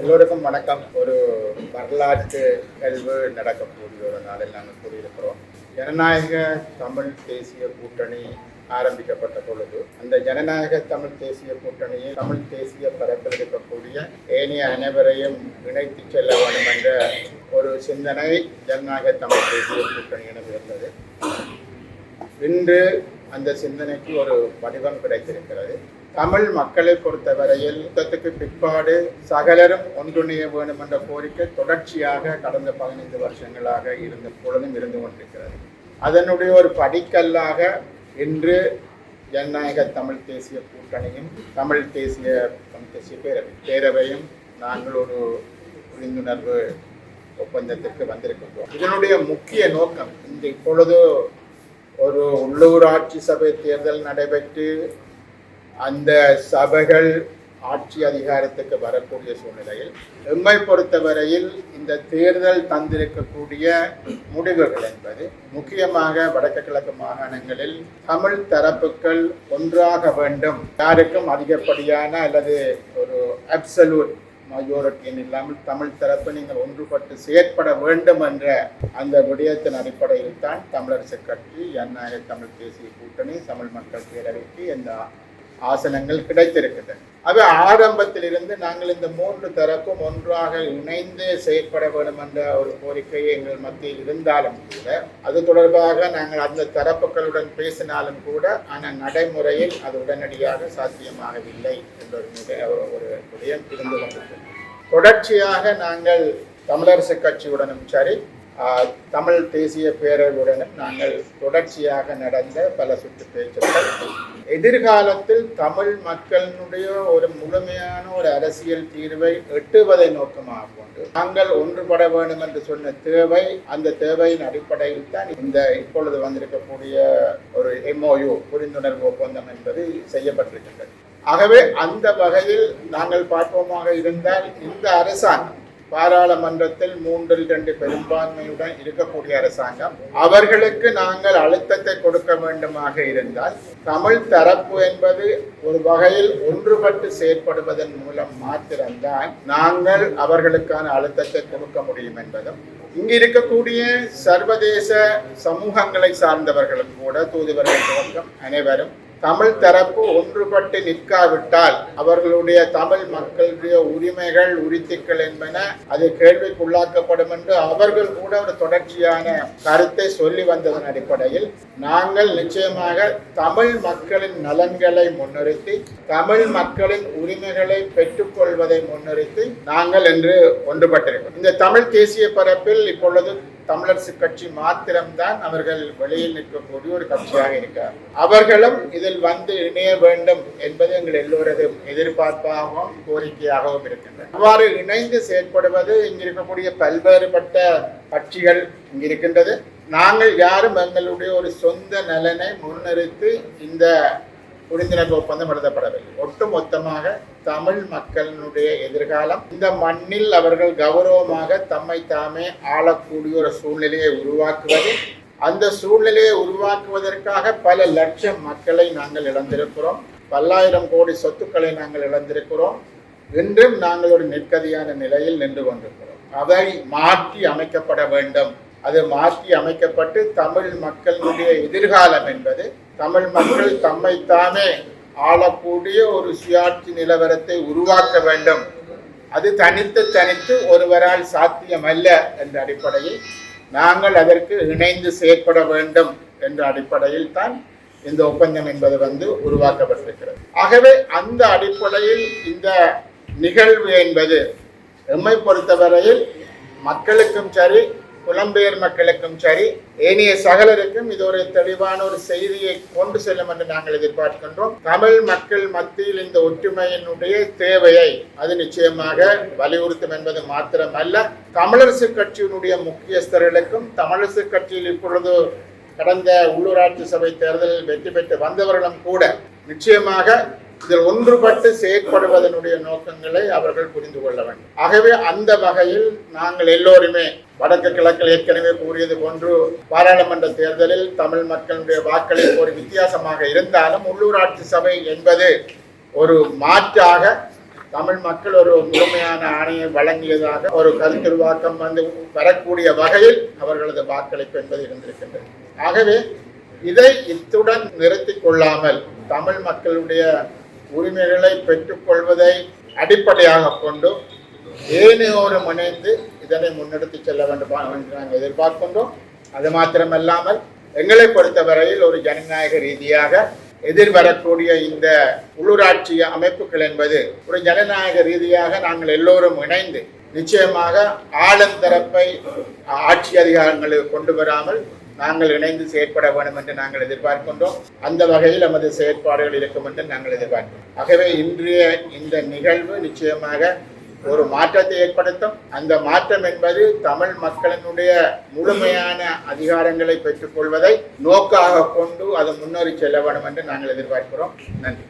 எல்லோருக்கும் வணக்கம். ஒரு வரலாற்று நிகழ்வு நடக்கக்கூடிய ஒரு நாளில் நாங்கள் கூறியிருக்கிறோம். ஜனநாயக தமிழ் தேசிய கூட்டணி ஆரம்பிக்கப்பட்ட பொழுது அந்த ஜனநாயக தமிழ் தேசிய கூட்டணியில் தமிழ் தேசிய பரப்பில் இருக்கக்கூடிய ஏனைய அனைவரையும் இணைத்து செல்ல வேண்டும் என்ற ஒரு சிந்தனை ஜனநாயக தமிழ் தேசிய கூட்டணி என இருந்தது. இன்று அந்த சிந்தனைக்கு ஒரு வடிவம் கிடைத்திருக்கிறது. தமிழ் மக்களை பொறுத்தவரையில் யுத்தத்துக்கு பிற்பாடு சகலரும் ஒன்றுணைய வேண்டும் என்ற கோரிக்கை தொடர்ச்சியாக கடந்த பதினைந்து வருஷங்களாக இருந்த பொழுதும் இருந்து கொண்டிருக்கிறது. அதனுடைய ஒரு படிக்கல்லாக இன்று ஜனநாயக தமிழ் தேசிய கூட்டணியும் தமிழ் தேசிய தமிழ் தேசிய பேரவை பேரவையும் நாங்கள் ஒரு புரிந்துணர்வு ஒப்பந்தத்திற்கு வந்திருக்கின்றோம். இதனுடைய முக்கிய நோக்கம் இந்த இப்பொழுது ஒரு உள்ளூராட்சி சபை தேர்தல் நடைபெற்று அந்த சபைகள் ஆட்சி அதிகாரத்துக்கு வரக்கூடிய சூழ்நிலையில் எம்மை பொறுத்தவரையில் இந்த தேர்தல் தந்திருக்கக்கூடிய முடிவுகள் என்பது முக்கியமாக வடக்கு கிழக்கு மாகாணங்களில் தமிழ் தரப்புகள் ஒன்றாக வேண்டும். யாருக்கும் அதிகப்படியான அல்லது ஒரு அப்சல்யூட் மஜோரிட்டியின் இல்லாமல் தமிழ் தரப்பு நீங்கள் ஒன்றுபட்டு செயற்பட வேண்டும் என்ற அந்த விடயத்தின் அடிப்படையில் தான் தமிழரசு கட்சி ஜனநாயக தமிழ் தேசிய கூட்டணி தமிழ் மக்கள் பேரவைக்கு இந்த ஆசனங்கள் கிடைத்திருக்கின்றன. அது ஆரம்பத்திலிருந்து நாங்கள் இந்த மூன்று தரப்பும் ஒன்றாக இணைந்து செயற்பட வேண்டும் என்ற ஒரு கோரிக்கை எங்கள் மத்தியில் இருந்தாலும் கூட அது தொடர்பாக நாங்கள் அந்த தரப்புகளுடன் பேசினாலும் கூட ஆனால் நடைமுறையில் அது உடனடியாக சாத்தியமாகவில்லை என்ற ஒரு ஒரு விடயம் இருந்து கொண்டிருக்கிறது தொடர்ச்சியாக நாங்கள் தமிழரசு கட்சியுடனும் சரி தமிழ் தேசிய பேரவையுடனும் நாங்கள் தொடர்ச்சியாக நடந்த பல சுற்று பேச்சுக்கள். எதிர்காலத்தில் தமிழ் மக்களினுடைய ஒரு முழுமையான ஒரு அரசியல் தீர்வை எட்டுவதை நோக்கமாக கொண்டு நாங்கள் ஒன்றுபட வேண்டும் என்று சொன்ன தேவை அந்த தேவையின் அடிப்படையில் தான் இந்த இப்பொழுது வந்திருக்கக்கூடிய ஒரு எம்ஓயு புரிந்துணர்வு ஒப்பந்தம் என்பது செய்யப்பட்டிருக்கின்றது ஆகவே அந்த வகையில் நாங்கள் பார்ப்போமாக இருந்தால் இந்த அரசாங்கம் பாராளுமன்றத்தில் மூன்றில் இரண்டு பெரும்பான்மையுடன் இருக்கக்கூடிய அரசாங்கம் அவர்களுக்கு நாங்கள் அழுத்தத்தை கொடுக்க வேண்டுமாக இருந்தால் தமிழ் தரப்பு என்பது ஒரு வகையில் ஒன்றுபட்டு செயற்படுவதன் மூலம் மாத்திரம்தான் நாங்கள் அவர்களுக்கான அழுத்தத்தை கொடுக்க முடியும் என்பதும் இங்கு இருக்கக்கூடிய சர்வதேச சமூகங்களை சார்ந்தவர்களும் கூட தூதுவர்கள் துவக்கம் அனைவரும் தமிழ் தரப்பு ஒன்றுபட்டு நிற்காவிட்டால் அவர்களுடைய தமிழ் மக்களுடைய உரிமைகள் உரித்துக்கள் என்பன அது கேள்விக்குள்ளாக்கப்படும் என்று அவர்கள் கூட ஒரு தொடர்ச்சியான கருத்தை சொல்லி வந்ததன் அடிப்படையில் நாங்கள் நிச்சயமாக தமிழ் மக்களின் நலன்களை முன்னிறுத்தி தமிழ் மக்களின் உரிமைகளை பெற்றுக்கொள்வதை முன்னிறுத்தி நாங்கள் என்று ஒன்றுபட்டிருக்கிறோம். இந்த தமிழ் தேசிய பரப்பில் இப்பொழுது தமிழரசு கட்சி மாத்திரம்தான் அவர்கள் வெளியில் நிற்கக்கூடிய ஒரு கட்சியாக இருக்கிறார். அவர்களும் இதில் வந்து இணைய வேண்டும் என்பது எங்கள் எல்லோரதும் எதிர்பார்ப்பாகவும் கோரிக்கையாகவும் இருக்கின்றன. அவ்வாறு இணைந்து செயற்படுவது இங்கு இருக்கக்கூடிய பல்வேறுபட்ட கட்சிகள் இங்கு இருக்கின்றது நாங்கள் யாரும் எங்களுடைய ஒரு சொந்த நலனை முன்னிறுத்தி இந்த புரிந்துணர்வு ஒப்பந்தம் எழுதப்படவில்லை. ஒட்டுமொத்தமாக தமிழ் மக்களினுடைய எதிர்காலம் இந்த மண்ணில் அவர்கள் கௌரவமாக தம்மை தாமே ஆளக்கூடிய ஒரு சூழ்நிலையை உருவாக்குவது அந்த சூழ்நிலையை உருவாக்குவதற்காக பல லட்சம் மக்களை நாங்கள் இழந்திருக்கிறோம். பல்லாயிரம் கோடி சொத்துக்களை நாங்கள் இழந்திருக்கிறோம். இன்றும் நாங்கள் ஒரு நெற்கதியான நிலையில் நின்று கொண்டிருக்கிறோம். அதை மாற்றி அமைக்கப்பட வேண்டும். அது மாற்றி அமைக்கப்பட்டு தமிழ் மக்களுடைய எதிர்காலம் என்பது தமிழ் மக்கள் தம்மைத்தானே ஆளக்கூடிய ஒரு சுயாட்சி நிலவரத்தை உருவாக்க வேண்டும். அது தனித்து தனித்து ஒருவரால் சாத்தியமல்ல என்ற அடிப்படையில் நாங்கள் அதற்கு இணைந்து செயற்பட வேண்டும் என்ற அடிப்படையில் தான் இந்த ஒப்பந்தம் என்பது வந்து உருவாக்கப்பட்டிருக்கிறது. ஆகவே அந்த அடிப்படையில் இந்த நிகழ்வு என்பது எம்மை பொறுத்தவரையில் மக்களுக்கும் சரி புலம்பெயர் மக்களுக்கும் சரி ஏனைய சகலருக்கும் இது ஒரு தெளிவான ஒரு செய்தியை கொண்டு செல்லும் என்று நாங்கள் எதிர்பார்க்கின்றோம். தமிழ் மக்கள் மத்தியில் இந்த ஒற்றுமையினுடைய தேவையை அது நிச்சயமாக வலியுறுத்தும் என்பது மாத்திரமல்ல. தமிழரசு கட்சியினுடைய முக்கியஸ்தர்களுக்கும் தமிழரசு கட்சியில் இப்பொழுது கடந்த உள்ளூராட்சி சபை தேர்தலில் வெற்றி பெற்று வந்தவர்களும் கூட நிச்சயமாக இதில் ஒன்றுபட்டு செயற்படுவதனுடைய நோக்கங்களை அவர்கள் புரிந்து கொள்ள வேண்டும். ஆகவே அந்த வகையில் நாங்கள் எல்லோருமே வடக்கு கிழக்கில் ஏற்கனவே கூறியது போன்று பாராளுமன்ற தேர்தலில் தமிழ் மக்களுடைய வாக்களிப்பு ஒரு வித்தியாசமாக இருந்தாலும் உள்ளூராட்சி சபை என்பது ஒரு மாற்றாக தமிழ் மக்கள் ஒரு முழுமையான ஆணையை வழங்கியதாக ஒரு கருத்துருவாக்கம் வந்து வரக்கூடிய வகையில் அவர்களது வாக்களிப்பு என்பது இருந்திருக்கின்றது. ஆகவே இதை இத்துடன் நிறுத்தி கொள்ளாமல் தமிழ் மக்களுடைய உரிமைகளை பெற்றுக்கொள்வதை அடிப்படையாக கொண்டு ஏனையோரும் இணைந்து இதனை முன்னெடுத்து செல்ல வேண்டும் என்று நாங்கள் எதிர்பார்க்கின்றோம். அது மாத்திரமல்லாமல் எங்களை பொறுத்தவரையில் ஒரு ஜனநாயக ரீதியாக எதிர்வரக்கூடிய இந்த உள்ளூராட்சி அமைப்புகள் என்பது ஒரு ஜனநாயக ரீதியாக நாங்கள் எல்லோரும் இணைந்து நிச்சயமாக ஆளுந்தரப்பை ஆட்சி அதிகாரங்களுக்கு கொண்டு வராமல் நாங்கள் இணைந்து செயற்பட வேண்டும் என்று நாங்கள் எதிர்பார்க்கின்றோம். அந்த வகையில் நமது செயற்பாடுகள் இருக்கும் என்று நாங்கள் எதிர்பார்க்கிறோம். ஆகவே இன்றைய இந்த நிகழ்வு நிச்சயமாக ஒரு மாற்றத்தை ஏற்படுத்தும். அந்த மாற்றம் என்பது தமிழ் மக்களினுடைய முழுமையான அதிகாரங்களை பெற்றுக்கொள்வதை நோக்காக கொண்டு அது முன்னேறி செல்ல வேண்டும் என்று நாங்கள் எதிர்பார்க்கிறோம். நன்றி.